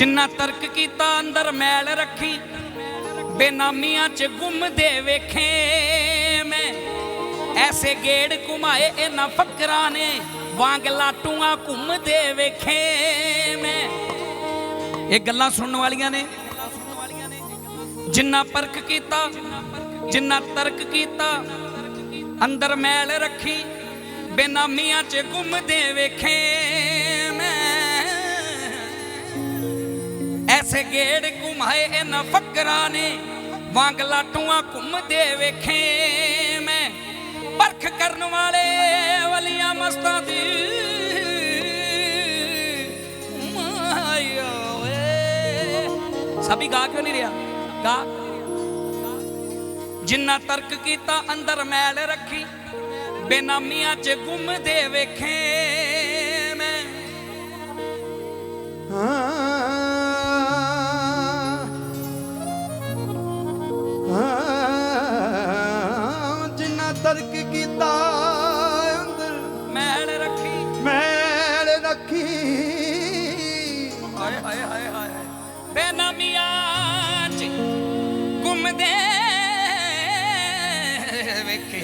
ਜਿੰਨਾ ਤਰਕ ਕੀਤਾ ਅੰਦਰ ਮੈਲ ਰੱਖੀ, ਬੇਨਾਮੀਆਂ ਚ ਗੁੰਮਦੇ ਵੇਖੇ ਮੈਂ। ਐਸੇ ਗੇੜ ਘੁਮਾਏ ਇਹਨਾਂ ਫਕਰਾਂ ਨੇ, ਵਾਂਗ ਲਾਟੂਆਂ ਘੁੰਮਦੇ ਵੇਖੇ ਮੈਂ। ਇਹ ਗੱਲਾਂ ਸੁਣਨ ਵਾਲੀਆਂ ਨੇ। ਜਿੰਨਾ ਪਰਖ ਕੀਤਾ, ਜਿੰਨਾ ਤਰਕ ਕੀਤਾ, ਅੰਦਰ ਮੈਲ ਰੱਖੀ, ਬੇਨਾਮੀਆਂ ਚ ਗੁੰਮਦੇ ਵੇਖੇ ਐਸੇ ਗੇੜ ਘੁਮਾਏ ਇਹਨਾਂ ਫਕਰਾਂ ਨੇ। ਵਾਂਗ ਲਾਟੂਆਂ ਘੁੰਮਦੇ ਵੇਖੇ ਮੈਂ। ਪਰਖ ਕਰਨ ਵਾਲੇ ਵਲੀਆਂ ਮਸਤਾਂ ਦੀ। ਮਾਇਆ ਵੇ ਸਭੀ ਗਾ ਕਿਉਂ ਨਹੀਂ ਰਿਹਾ? ਗਾ। ਜਿੰਨਾ ਤਰਕ ਕੀਤਾ ਅੰਦਰ ਮੈਲ ਰੱਖੀ। ਬੇਨਾਮੀਆਂ ਚ ਗੁੰਮਦੇ ਵੇਖੇ ਕੀਤਾ ਅੰਦਰ ਮੈਲ ਰੱਖੀ ਮੈਲ ਰੱਖੀ ਹਾਏ ਹਾਏ ਹਾਏ ਹਾਏ ਬੇਨਾਮੀਆਂ ਚ ਗੁੰਮਦੇ ਵੇਖੇ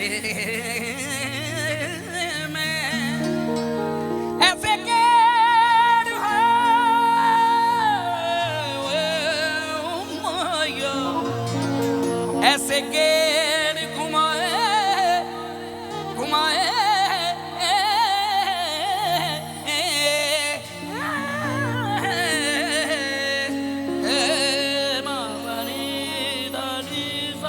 ਮੈਂ ਐਸੇ